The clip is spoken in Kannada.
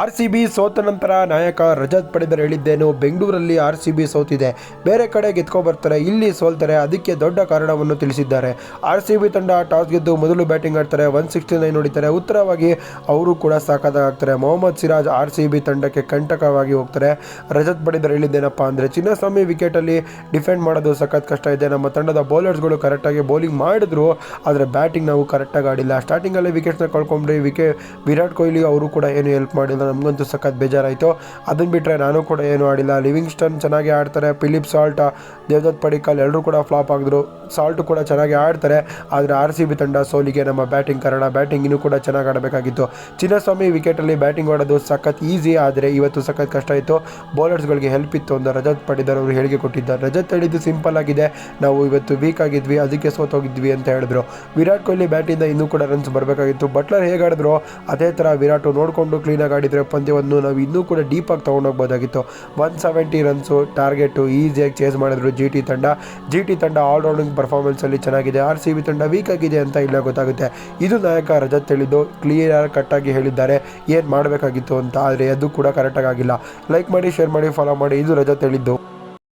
ಆರ್ ಸಿ ಬಿ ಸೋತ ನಂತರ ನಾಯಕ ರಜತ್ ಪಡೆದರ್ ಹೇಳಿದ್ದೇನು, ಬೆಂಗಳೂರಲ್ಲಿ ಆರ್ ಸಿ ಬಿ ಸೋತಿದೆ. ಬೇರೆ ಕಡೆ ಗೆದ್ಕೊಬರ್ತಾರೆ, ಇಲ್ಲಿ ಸೋಲ್ತಾರೆ, ಅದಕ್ಕೆ ದೊಡ್ಡ ಕಾರಣವನ್ನು ತಿಳಿಸಿದ್ದಾರೆ. ಆರ್ ಸಿ ಬಿ ತಂಡ ಟಾಸ್ ಗೆದ್ದು ಮೊದಲು ಬ್ಯಾಟಿಂಗ್ ಆಡ್ತಾರೆ, ಒನ್ ಸಿಕ್ಸ್ಟಿ ನೈನ್ ಹೊಡಿತಾರೆ. ಉತ್ತರವಾಗಿ ಅವರು ಕೂಡ ಸಾಕಾದಾಗ್ತಾರೆ. Mohammed Siraj R C B ತಂಡಕ್ಕೆ ಕಂಟಕವಾಗಿ ಹೋಗ್ತಾರೆ. ರಜತ್ ಪಡೆದರ್ ಹೇಳಿದ್ದೇನಪ್ಪ ಅಂದರೆ, ಚಿನ್ನಸ್ವಾಮಿ ವಿಕೆಟಲ್ಲಿ ಡಿಫೆಂಡ್ ಮಾಡೋದು ಸಖತ್ ಕಷ್ಟ ಇದೆ. ನಮ್ಮ ತಂಡದ ಬೌಲರ್ಸ್ಗಳು ಕರೆಕ್ಟಾಗಿ ಬೌಲಿಂಗ್ ಮಾಡಿದ್ರು, ಆದರೆ ಬ್ಯಾಟಿಂಗ್ ನಾವು ಕರೆಕ್ಟಾಗಿ ಆಡಿಲ್ಲ. ಸ್ಟಾರ್ಟಿಂಗಲ್ಲಿ ವಿಕೆಟ್ಸ್ನ ಕಳ್ಕೊಂಡ್ರಿ ವಿಕೆ ವಿರಾಟ್ ಕೊಹ್ಲಿ ಅವರು ಕೂಡ ಏನು ಹೆಲ್ಪ್ ಮಾಡಿಲ್ಲ. ನಮಗಂತೂ ಸಖತ್ ಬೇಜಾರಾಯಿತು. ಅದನ್ನು ಬಿಟ್ಟರೆ ನಾನು ಕೂಡ ಏನು ಆಡಿಲ್ಲ. ಲಿವಿಂಗ್ಸ್ಟನ್ ಚೆನ್ನಾಗಿ ಆಡ್ತಾರೆ. ಫಿಲಿಪ್ ಸಾಲ್ಟ್ ದೇವದತ್ ಪಡಿಕಲ್ ಎಲ್ಲರೂ ಕೂಡ ಫ್ಲಾಪ್ ಆಗಿದ್ರು. ಸಾಲ್ಟ್ ಕೂಡ ಚೆನ್ನಾಗಿ ಆಡ್ತಾರೆ. ಆದರೆ ಆರ್ ಸಿ ಬಿ ತಂಡ ಸೋಲಿಗೆ ನಮ್ಮ ಬ್ಯಾಟಿಂಗ್ ಕಾರಣ. ಬ್ಯಾಟಿಂಗ್ ಇನ್ನೂ ಕೂಡ ಚೆನ್ನಾಗಿ ಆಡಬೇಕಾಗಿತ್ತು. ಚಿನ್ನಸ್ವಾಮಿ ವಿಕೆಟಲ್ಲಿ ಬ್ಯಾಟಿಂಗ್ ಆಡೋದು ಸಖತ್ ಈಸಿ, ಆದರೆ ಇವತ್ತು ಸಖತ್ ಕಷ್ಟ ಇತ್ತು. ಬೌಲರ್ಸ್ಗಳಿಗೆ ಹೆಲ್ಪ್ ಇತ್ತು ಅಂತ ರಜತ್ ಪಡಿದರ್ ಅವರು ಹೇಳಿಕೆ ಕೊಟ್ಟಿದ್ದಾರೆ. ರಜತ್ ಹೇಳಿದ್ದು ಸಿಂಪಲ್ ಆಗಿದೆ. ನಾವು ಇವತ್ತು ವೀಕ್ ಆಗಿದ್ವಿ, ಅದಕ್ಕೆ ಸೋತೋಗಿದ್ವಿ ಅಂತ ಹೇಳಿದ್ರು. ವಿರಾಟ್ ಕೊಹ್ಲಿ ಬ್ಯಾಟಿಂದ ಇನ್ನೂ ಕೂಡ ರನ್ಸ್ ಬರಬೇಕಾಗಿತ್ತು. ಬಟ್ಲರ್ ಹೇಗೆ ಆಡಿದ್ರು? ಅದೇ ಥರ ವಿರಾಟು ನೋಡಿಕೊಂಡು ಕ್ಲೀನಾಗಿ ಆಡಿದರೆ ಪಂದ್ಯವನ್ನು ನಾವು ಇನ್ನೂ ಕೂಡ ಡೀಪಾಗಿ ತೊಗೊಂಡೋಗ್ಬೋದಾಗಿತ್ತು ಒನ್ ಸೆವೆಂಟಿ ರನ್ಸು ಟಾರ್ಗೆಟು ಈಸಿಯಾಗಿ ಚೇಸ್ ಮಾಡಿದ್ರು ಜಿ ಟಿ ತಂಡ. ಜಿ ಟಿ ತಂಡ ಆಲ್ರೌಂಡಿಂಗ್ ಪರ್ಫಾರ್ಮೆನ್ಸಲ್ಲಿ ಚೆನ್ನಾಗಿದೆ. ಆರ್ ಸಿ ಬಿ ತಂಡ ವೀಕ್ ಆಗಿದೆ ಅಂತ ಇಲ್ಲ ಗೊತ್ತಾಗುತ್ತೆ. ಇದು ನಾಯಕ ರಜತ್ ಹೇಳಿದ್ದು ಕ್ಲಿಯರ್ ಕಟ್ಟಾಗಿ ಹೇಳಿದ್ದಾರೆ. ಏನು ಮಾಡಬೇಕಾಗಿತ್ತು ಅಂತ, ಆದರೆ ಅದು ಕೂಡ ಕರೆಕ್ಟಾಗಿ ಆಗಿಲ್ಲ. ಲೈಕ್ ಮಾಡಿ ಶೇರ್ ಮಾಡಿ ಫಾಲೋ ಮಾಡಿ, ಇದು ರಜತ್ ಹೇಳಿದ್ದು.